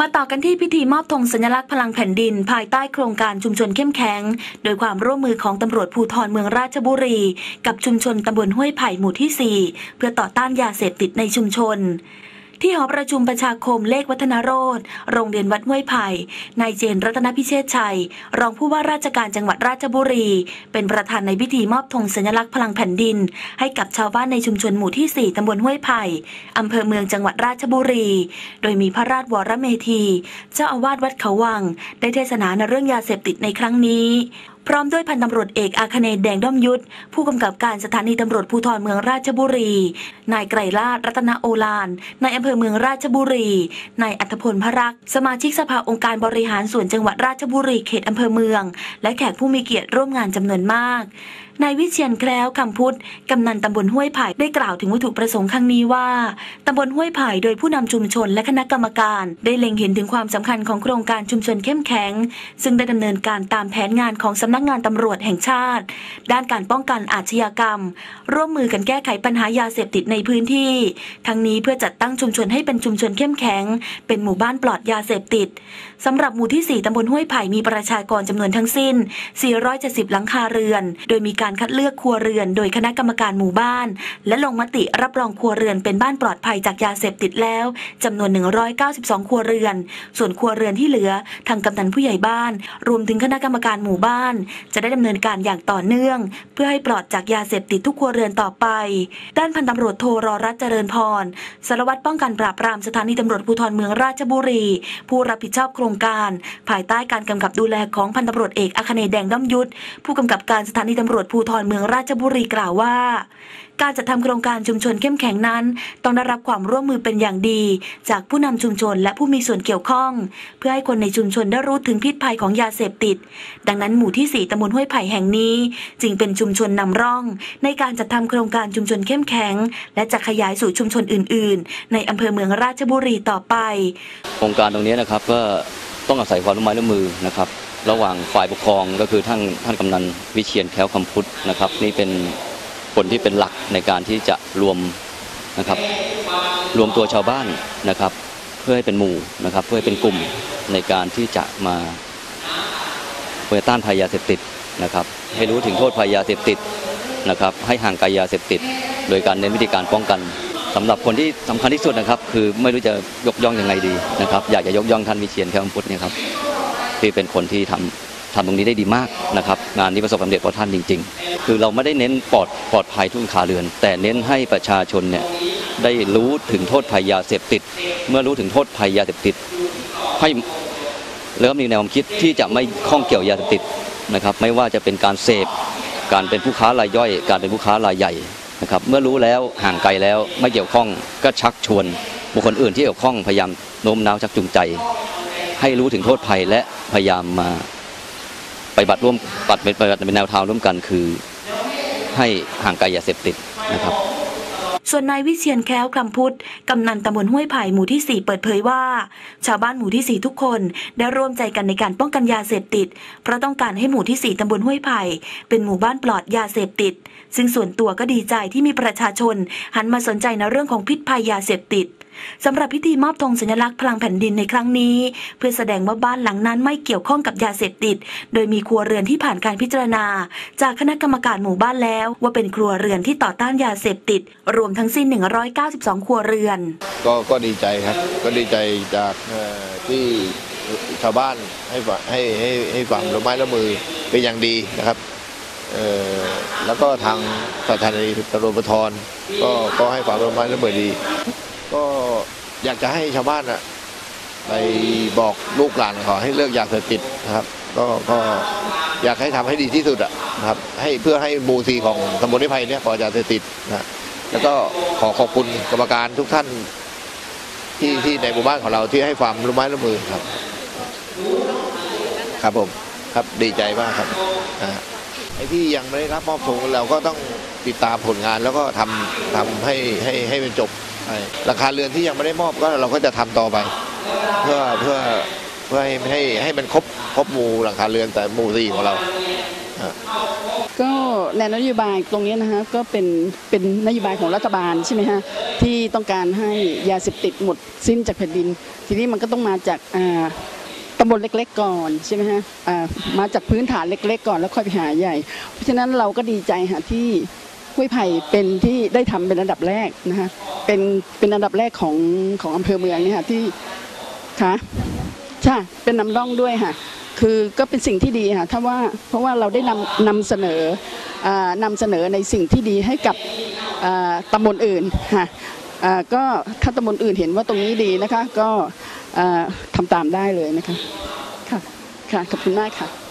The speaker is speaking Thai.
มาต่อกันที่พิธีมอบธงสัญลักษณ์พลังแผ่นดิน ภายใต้โครงการชุมชนเข้มแข็ง โดยความร่วมมือของตำรวจภูธรเมืองราชบุรี กับชุมชนตำบลห้วยไผ่หมู่ที่ 4 เพื่อต่อต้านยาเสพติดในชุมชน ที่หอประชุมประชาคมเลขวัฒนโรธโรงเรียนวัดห้วยไผ่นายเจนรัตนพิเชษชัย รองผู้ว่าราชการจังหวัดราชบุรี เป็นประธานในพิธีมอบธงสัญลักษณ์พลังแผ่นดิน ให้กับชาวบ้านในชุมชนหมู่ที่ 4 ตำบลห้วยไผ่อำเภอเมืองจังหวัดราชบุรี โดยมีพระราชวรเมธี เจ้าอาวาสวัดเขาวัง ได้เทศนาในเรื่องยาเสพติดในครั้งนี้ พร้อมด้วยพันตำรวจเอกอาคเนตแดงด้อมยุทธ ผู้กำกับการสถานีตำรวจภูธรเมืองราชบุรี นายไกรลาดรัตนโอลานนายอำเภอเมืองราชบุรี นายอัธพลพระรัก สมาชิกสภาองค์การบริหารส่วนจังหวัดราชบุรีเขตอำเภอเมือง และแขกผู้มีเกียรติร่วมงานจำนวนมาก นายวิเชียนแคล้วคำพุทธกำนันตำบลห้วยไผ่ได้กล่าวถึงวัตถุประสงค์ครั้งนี้ว่าตำบลห้วยไผ่โดยผู้นำชุมชนและคณะกรรมการ ได้เล็งเห็นถึงความสำคัญของโครงการชุมชนเข้มแข็ง ซึ่งได้ดำเนินการตามแผนงานของสำนักงานตำรวจแห่งชาติ ด้านการป้องกันอาชญากรรม ร่วมมือกันแก้ไขปัญหายาเสพติดในพื้นที่ ทั้งนี้เพื่อจัดตั้งชุมชนให้เป็นชุมชนเข้มแข็ง เป็นหมู่บ้านปลอดยาเสพติดสำหรับหมู่ที่ 4ตำบลห้วยไผ่มีประชากรจำนวนทั้งสิ้น 470 หลังคาเรือน โดยมีการคัดเลือกครัวเรือน โดยคณะกรรมการหมู่บ้าน และลงมติรับรองครัวเรือนเป็นบ้านปลอดภัยจากยาเสพติดแล้วจำนวน 192 ครัวเรือน ส่วนครัวเรือนที่เหลือทางกำนันผู้ใหญ่บ้าน รวมถึงคณะกรรมการหมู่บ้าน จะได้ดำเนินการอย่างต่อเนื่อง เพื่อให้ปลอดจากยาเสพติดทุกครัวเรือนต่อไป ด้านพันตำรวจโทรรัตเจริญพรสารวัตรป้องกันปราบปรามสถานีตำรวจภูธรเมืองราชบุรี ผู้รับผิดชอบโครงการ ภายใต้การกำกับดูแลของพันตำรวจเอกอัคเนยแดงด้อมยุทธผู้กำกับการสถานีตำรวจภููธรเมืองราชบุรีกล่าวว่า การจัดทำโครงการชุมชนเข้มแข็งนั้น ต้องได้รับความร่วมมือเป็นอย่างดี จากผู้นำชุมชนและผู้มีส่วนเกี่ยวข้อง เพื่อให้คนในชุมชนได้รู้ถึงพิษภัยของยาเสพติด ดังนั้นหมู่ที่ 4ตำบลห้วยไผ่แห่งนี้ จึงเป็นชุมชนนำร่อง ในการจัดทำโครงการชุมชนเข้มแข็ง และจะขยายสู่ชุมชนอื่น ๆ ในอำเภอเมืองราชบุรีต่อไป โครงการตรงนี้นะครับก็ต้องอาศัยความร่วมไม้ร่วมมือนะครับ ระหว่างฝ่ายปกครองก็คือท่านท่านกำนันวิเชียนแค้วคำพุทธนะครับ นี่เป็นคนที่เป็นหลักในการที่จะรวมนะครับรวมตัวชาวบ้านนะครับ เพื่อให้เป็นหมู่นะครับ เพื่อให้เป็นกลุ่มในการที่จะมาเพื่อต้านภัยยาเสพติดนะครับ ให้รู้ถึงโทษภัยยาเสพติดนะครับ ให้ห่างไกลยาเสพติด โดยการเน้นวิธีการป้องกันสำหรับคนที่สำคัญที่สุดนะครับ คือไม่รู้จะยกย่องยังไงดีนะครับ อยากจะยกย่องท่านวิเชียนแค่คำพุทธเนี่ยครับ ที่เป็นคนที่ทำทำตรงนี้ได้ดีมากนะครับงานนี้ประสบความสำเร็จเพราะท่านจริง ๆ คือเราไม่ได้เน้นปลอดปลอดภัยทุกขาเรือน แต่เน้นให้ประชาชนเนี่ยได้รู้ถึงโทษภัยยาเสพติด เมื่อรู้ถึงโทษภัยยาเสพติด ให้เริ่มมีแนวความคิดที่จะไม่ข้องเกี่ยวยาเสพติดนะครับ ไม่ว่าจะเป็นการเสพ การเป็นผู้ค้ารายย่อย การเป็นผู้ค้ารายใหญ่นะครับ เมื่อรู้แล้วห่างไกลแล้วไม่เกี่ยวข้องก็ชักชวน บุคคลอื่นที่เกี่ยวข้องพยายามโน้มน้าวชักจูงใจ ให้รู้ถึงโทษภัยและพยายามมาไปบัติร่วมปฏิบัติเป็นแนวทางร่วมกันคือให้ห่างไกลยาเสพติดนะครับส่วนนายวิเชียนแคล้วคำพุทธกำนันตำบลห้วยไผ่หมู่ที่ 4 เปิดเผยว่า ชาวบ้านหมู่ที่ 4 ทุกคนได้ร่วมใจกันในการป้องกันยาเสพติด เพราะต้องการให้หมู่ที่ 4ตำบลห้วยไผ่เป็นหมู่บ้านปลอดยาเสพติด ซึ่งส่วนตัวก็ดีใจที่มีประชาชน หันมาสนใจในเรื่องของพิษภัยยาเสพติด สำหรับพิธีมอบธงสัญลักษณ์พลังแผ่นดินในครั้งนี้ เพื่อแสดงว่าบ้านหลังนั้นไม่เกี่ยวข้องกับยาเสพติด โดยมีครัวเรือนที่ผ่านการพิจารณา จากคณะกรรมการหมู่บ้านแล้ว ว่าเป็นครัวเรือนที่ต่อต้านยาเสพติด รวมทั้งสิ้น 192 ครัวเรือน ก็ก็ดีใจครับ ก็ดีใจจากที่ชาวบ้านให้ให้ให้ให้ความร่วมไม้ร่วมมือเป็นอย่างดีนะครับแล้วก็ทางสถานีตำรวจภูธรก็ก็ให้ความร่วมไม้ร่วมมือดี อยากจะให้ชาวบ้านอะไปบอกลูกหลานขาให้เลิกยาเสพติดนะครับ ก็ก็อยากให้ทำให้ดีที่สุดอะนะครับ ให้เพื่อให้หมูซีของตำบลนิไพเนี่ยปลอดยาเสพติดนะแล้วก็ขอขอบคุณกรรมการทุกท่านที่ที่ในหมู่บ้านของเราที่ให้ความร่วมไม้ร่วมมือครับ ครับผมครับดีใจมากครับไอ้ที่ยังไม่ได้รับมอบธงเราก็ต้องติดตามผลงานแล้วก็ทำทำให้ให้ให้เป็นจบ ราคาเรือนที่ยังไม่ได้มอบก็เราก็จะทำต่อไป เพื่อเพื่อเพื่อให้ให้ให้มันครบครบหมู่หลังคาเรือนแต่หมู่สี่ของเราอ่าก็แนวนโยบายตรงนี้นะคะก็เป็นเป็นนโยบายของรัฐบาลใช่ไหมฮะที่ต้องการให้ยาเสพติดหมดสิ้นจากแผ่นดิน ทีนี้มันก็ต้องมาจากอ่าตำบลเล็ก ๆ ก่อนใช่ไหมฮะอ่ามาจากพื้นฐานเล็ก ๆ ก่อนแล้วค่อยไปหาใหญ่ เพราะฉะนั้นเราก็ดีใจค่ะที่ ห้วยไผ่เป็นที่ได้ทำเป็นอันดับแรกนะคะเป็นเป็นอันดับแรกของของอำเภอเมืองเนี่ยค่ะที่ค่ะใช่เป็นนำร่องด้วยค่ะคือก็เป็นสิ่งที่ดีค่ะถ้าว่าเพราะว่าเราได้นำนำเสนออ่านำเสนอในสิ่งที่ดีให้กับอ่าตำบลอื่นค่ะก็ถ้าตำบลอื่นเห็นว่าตรงนี้ดีนะคะ ก็อ่าทำตามได้เลยนะคะค่ะค่ะขอบคุณมากค่ะ